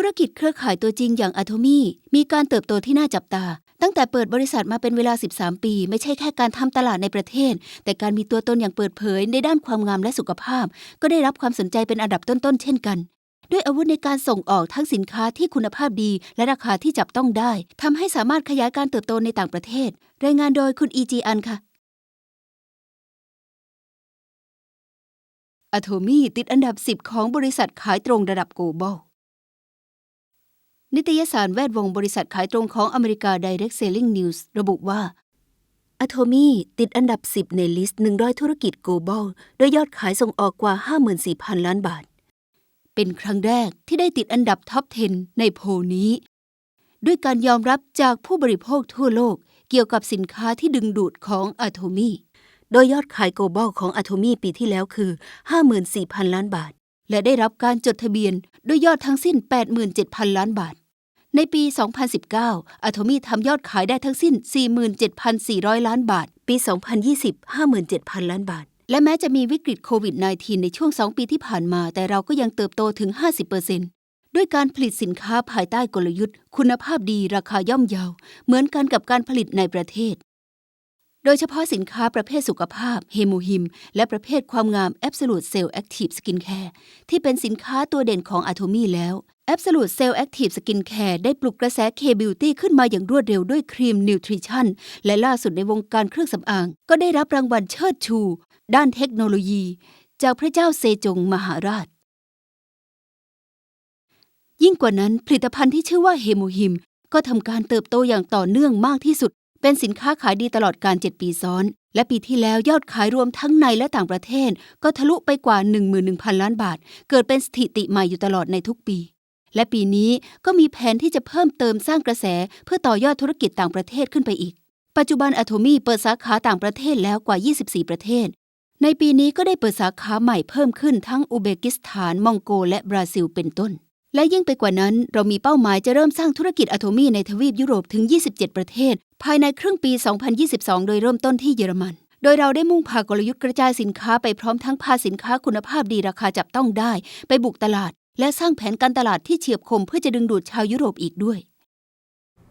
ธุรกิจเครือข่ายตัวจริงอย่างอะโทมี่มีการเติบโตที่น่าจับตา ตั้งแต่เปิดบริษัทมาเป็นเวลา 13 ปี ไม่ใช่แค่การทำตลาดในประเทศ แต่การมีตัวตนอย่างเปิดเผยในด้านความงามและสุขภาพ ก็ได้รับความสนใจเป็นอันดับต้นๆเช่นกัน ด้วยอาวุธในการส่งออกทั้งสินค้าที่คุณภาพดี และราคาที่จับต้องได้ทำให้สามารถขยายการเติบโตในต่างประเทศ รายงานโดยคุณอีจีอันค่ะอะโทมี่ติดอันดับ 10 ของบริษัทขายตรงระดับโกลบอล นิตยสารแวดวงบริษัทขายตรงของอเมริกา Direct Selling News ระบุว่า a t o m y ติดอันดับ 10 ในลิสต์ 100 ธุรกิจ global โดยยอดขายส่งออกกว่า 54,000 ล้านบาท เป็นครั้งแรกที่ได้ติดอันดับท็อป 10 ในโพลนี้ ด้วยการยอมรับจากผู้บริโภคทั่วโลกเกี่ยวกับสินค้าที่ดึงดูดของ a t o m y โดยยอดขาย global ของ a t o m y ปีที่แล้วคือ 54,000 ล้านบาท และได้รับการจดทะเบียนด้วยยอดทั้งสิ้น 87,000 ล้านบาท ในปี 2019 a t o m y ทำยอดขายได้ทั้งสิ้น 47,400 ล้านบาท ปี 2020 57,000 ล้านบาท และแม้จะมีวิกฤตโควิด -19 ในช่วง 2 ปีที่ผ่านมา แต่เราก็ยังเติบโตถึง 50%ด้วยการผลิตสินค้าภายใต้กลยุทธ์ คุณภาพดีราคาย่อมเยา เหมือนกันกับการผลิตในประเทศ โดยเฉพาะสินค้าประเภทสุขภาพเฮโมฮิม และประเภทความงาม Absolute Cell Active Skin Care ที่เป็นสินค้าตัวเด่นของ a t o m y แล้ว Absolute Cell Active Skin Care ได้ปลุกกระแส K-Beauty ขึ้นมาอย่างรวดเร็วด้วยครีม Nutrition และล่าสุดในวงการเครื่องสำอาง ก็ได้รับรางวัลเชิดชู ด้านเทคโนโลยี จากพระเจ้าเซจงมหาราช ยิ่งกว่านั้นผลิตภัณฑ์ที่ชื่อว่าเฮโมฮิมก็ทำการเติบโตอย่างต่อเนื่องมากที่สุด เป็นสินค้าขายดีตลอดการ 7 ปีซ้อน และปีที่แล้วยอดขายรวมทั้งในและต่างประเทศ ก็ทะลุไปกว่า 11,000 ล้านบาท เกิดเป็นสถิติใหม่อยู่ตลอดในทุกปี และปีนี้ก็มีแผนที่จะเพิ่มเติมสร้างกระแส เพื่อต่อยอดธุรกิจต่างประเทศขึ้นไปอีก ปัจจุบันอะโทมี่เปิดสาขาต่างประเทศแล้วกว่า 24 ประเทศ ในปีนี้ก็ได้เปิดสาขาใหม่เพิ่มขึ้นทั้งอุเบกิสถาน มองโก และบราซิลเป็นต้นและยิ่งไปกว่านั้นเรามีเป้าหมายจะเริ่มสร้างธุรกิจอะโทมี่ในทวีปยุโรปถึง 27 ประเทศ ภายในครึ่งปี 2022 โดยเริ่มต้นที่เยอรมัน โดยเราได้มุ่งพากลยุทธ์กระจายสินค้าไปพร้อมทั้งพาสินค้าคุณภาพดีราคาจับต้องได้ ไปบุกตลาด และสร้างแผนการตลาดที่เฉียบคมเพื่อจะดึงดูดชาวยุโรปอีกด้วย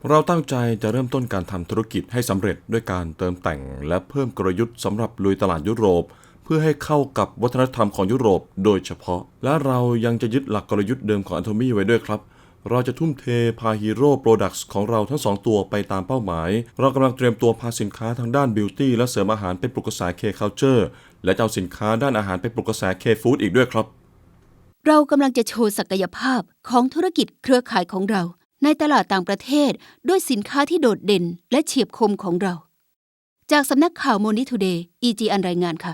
เราตั้งใจจะเริ่มต้นการทำธุรกิจให้สำเร็จด้วยการเติมแต่ง และเพิ่มกลยุทธ์สำหรับลุยตลาดยุโรปเพื่อให้เข้ากับวัฒนธรรมของยุโรปโดยเฉพาะ และเรายังจะยึดหลักกลยุทธ์เดิมของอันโทมี่ไว้ด้วยครับ เราจะทุ่มเทพาฮีโร่โปรดักต์ของเราทั้งสองตัวไปตามเป้าหมาย เรากำลังเตรียมตัวพาสินค้าทางด้านบิวตี้และเสริมอาหารไปปลุกกระแสเคเคาเจอร์และจะเอาสินค้าด้านอาหารไปปลุกกระแสเคฟู้ดอีกด้วยครับ เรากำลังจะโชว์ศักยภาพของธุรกิจเครือข่ายของเรา ในตลาดต่างประเทศด้วยสินค้าที่โดดเด่นและเฉียบคมของเรา จากสำนักข่าวโมนิทูเดย์อีจีอันรายงานค่ะ